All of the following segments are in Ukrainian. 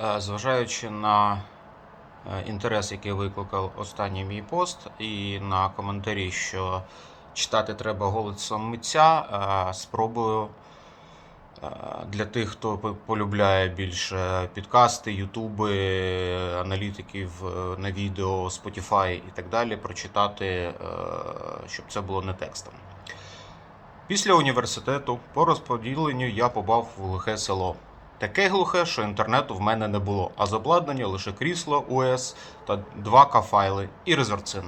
Е, Зважаючи на е, інтерес, який викликав останній мій пост, і на коментарі, що читати треба голосом митця, е, спробую для тих, хто полюбляє більше підкасти, ютуби, аналітиків на відео, Spotify і так далі, прочитати, щоб це було не текстом. Після університету по розподіленню я попав в глухе село. Таке глухе, що інтернету в мене не було, а з обладнання лише крісло УС та 2К файли і резорцин.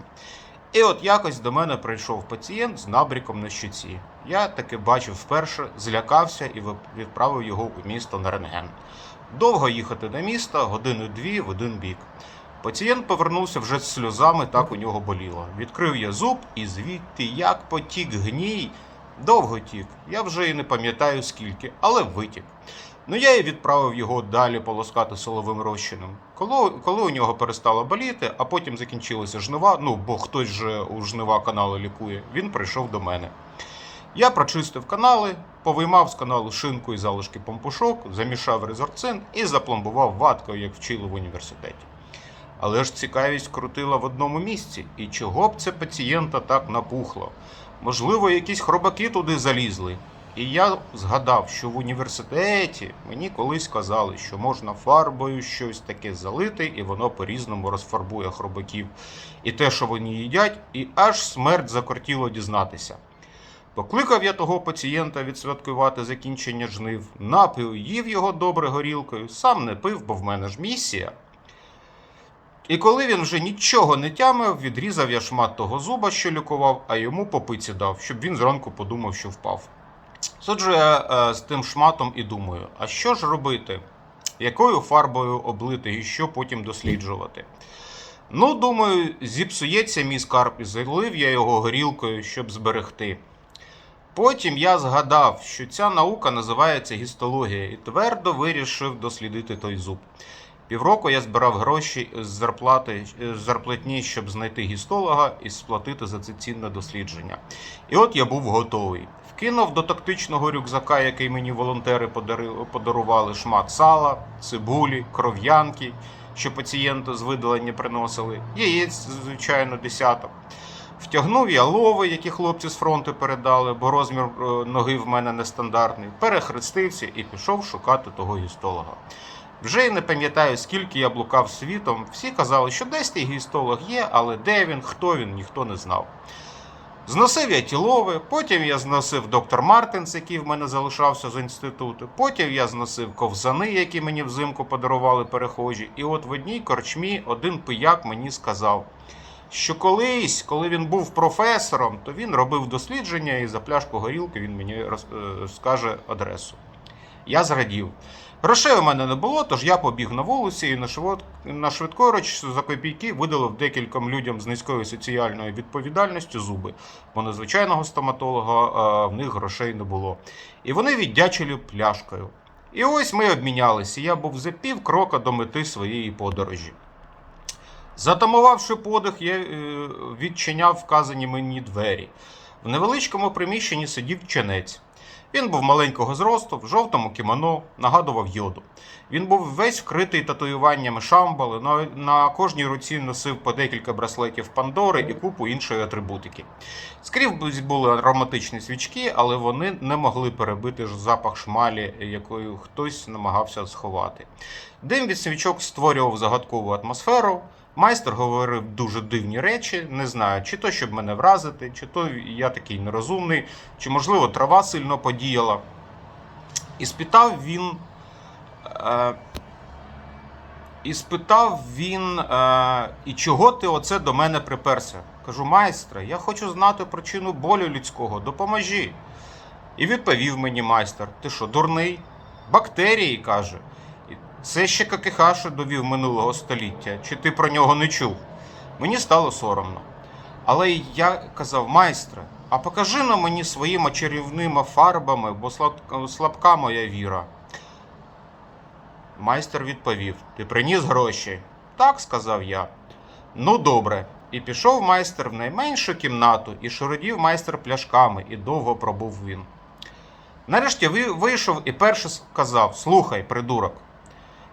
І от якось до мене прийшов пацієнт з набріком на щуці. Я таки бачив вперше, злякався і відправив його у місто на рентген. Довго їхати до міста, години-дві в один бік. Пацієнт повернувся вже з сльозами, так у нього боліло. Відкрив я зуб і звідти як потік гній. Довго тік. Я вже і не пам'ятаю скільки, але витік. Ну я і відправив його далі полоскати соловим розчином. Коли, коли у нього перестало боліти, а потім закінчилися жнива, ну бо хтось же у жнива канали лікує, він прийшов до мене. Я прочистив канали, повиймав з каналу шинку і залишки помпушок, замішав резорцин і запломбував ваткою, як вчили в університеті. Але ж цікавість крутила в одному місці, і чого б це пацієнта так напухло? Можливо, якісь хробаки туди залізли. І я згадав, що в університеті мені колись казали, що можна фарбою щось таке залити, і воно по-різному розфарбує хробаків. І те, що вони їдять, і аж смерть закортіло дізнатися. Покликав я того пацієнта відсвяткувати закінчення жнив, напив, їв його добре горілкою, сам не пив, бо в мене ж місія. І коли він вже нічого не тямив, відрізав я шмат того зуба, що лікував, а йому по пиці дав, щоб він зранку подумав, що впав. Суджу я е, з тим шматом і думаю, а що ж робити? Якою фарбою облити і що потім досліджувати? Ну, думаю, зіпсується мій скарб і залив я його горілкою, щоб зберегти. Потім я згадав, що ця наука називається гістологія, і твердо вирішив дослідити той зуб. Півроку я збирав гроші з зарплати з зарплатні, щоб знайти гістолога і сплатити за це цінне дослідження. І от я був готовий. Вкинув до тактичного рюкзака, який мені волонтери подарували, шмат сала, цибулі, кров'янки, що пацієнти з видалення приносили, яєць, звичайно, десяток. Втягнув я лови, які хлопці з фронту передали, бо розмір е, ноги в мене нестандартний. Перехрестився і пішов шукати того гістолога. Вже й не пам'ятаю, скільки я блукав світом. Всі казали, що десь той гістолог є, але де він, хто він, ніхто не знав. Зносив я ті лови, потім я зносив доктор Мартинс, який в мене залишався з інституту. Потім я зносив ковзани, які мені взимку подарували перехожі. І от в одній корчмі один пияк мені сказав, що колись, коли він був професором, то він робив дослідження і за пляшку горілки він мені роз- е, скаже адресу. Я зрадів. Грошей у мене не було, тож я побіг на вулиці і на, швидкоруч за копійки видалив декільком людям з низькою соціальною відповідальністю зуби, бо на звичайного стоматолога а, в них грошей не було. І вони віддячили пляшкою. І ось ми обмінялися. Я був за пів крока до мети своєї подорожі. Затамувавши подих, я е, відчиняв вказані мені двері. В невеличкому приміщенні сидів ченець. Він був маленького зросту, в жовтому кімоно, нагадував йоду. Він був весь вкритий татуюваннями шамбали, на, на кожній руці носив по декілька браслетів Пандори і купу іншої атрибутики. Скрізь були ароматичні свічки, але вони не могли перебити запах шмалі, якою хтось намагався сховати. Дим від свічок створював загадкову атмосферу. Майстер говорив дуже дивні речі, не знаю, чи то щоб мене вразити, чи то я такий нерозумний, чи можливо трава сильно подіяла. І спитав він. Е, і спитав він, е, і чого ти оце до мене приперся? Кажу, майстре, я хочу знати причину болю людського, допоможі. І відповів мені майстер: ти що, дурний? Бактерії, каже. Це ще Какихаши довів минулого століття, чи ти про нього не чув? Мені стало соромно. Але я казав, майстре, а покажи на мені своїми чарівними фарбами, бо слабка моя віра. Майстер відповів: Ти приніс гроші? Так, сказав я. Ну, добре. І пішов майстер в найменшу кімнату, і шуродів майстер пляшками, і довго пробув він. Нарешті вийшов і перше сказав: Слухай, придурок,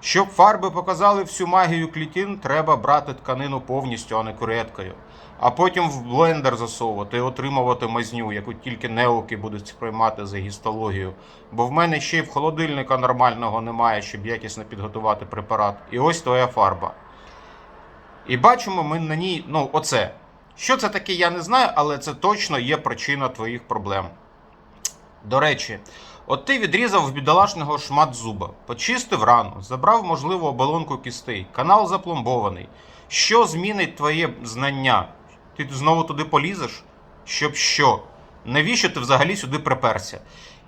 Щоб фарби показали всю магію клітин, треба брати тканину повністю, а не куреткою. А потім в блендер засовувати і отримувати мазню, яку тільки неуки будуть сприймати за гістологію. Бо в мене ще й в холодильника нормального немає, щоб якісно підготувати препарат. І ось твоя фарба. І бачимо ми на ній, ну, оце. Що це таке, я не знаю, але це точно є причина твоїх проблем. До речі, от ти відрізав бідолашного шмат зуба, почистив рану, забрав можливу оболонку кістей, канал запломбований. Що змінить твоє знання? Ти знову туди полізеш? Щоб що? Навіщо ти взагалі сюди приперся?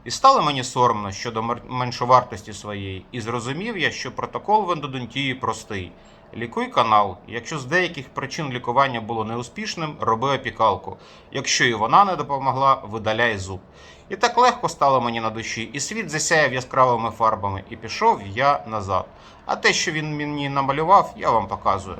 І стало мені соромно щодо меншовартості своєї, і зрозумів я, що протокол в ендодонтії простий. Лікуй канал. Якщо з деяких причин лікування було неуспішним, роби опікалку. Якщо і вона не допомогла, видаляй зуб. І так легко стало мені на душі, і світ засяяв яскравими фарбами, і пішов я назад. А те, що він мені намалював, я вам показую.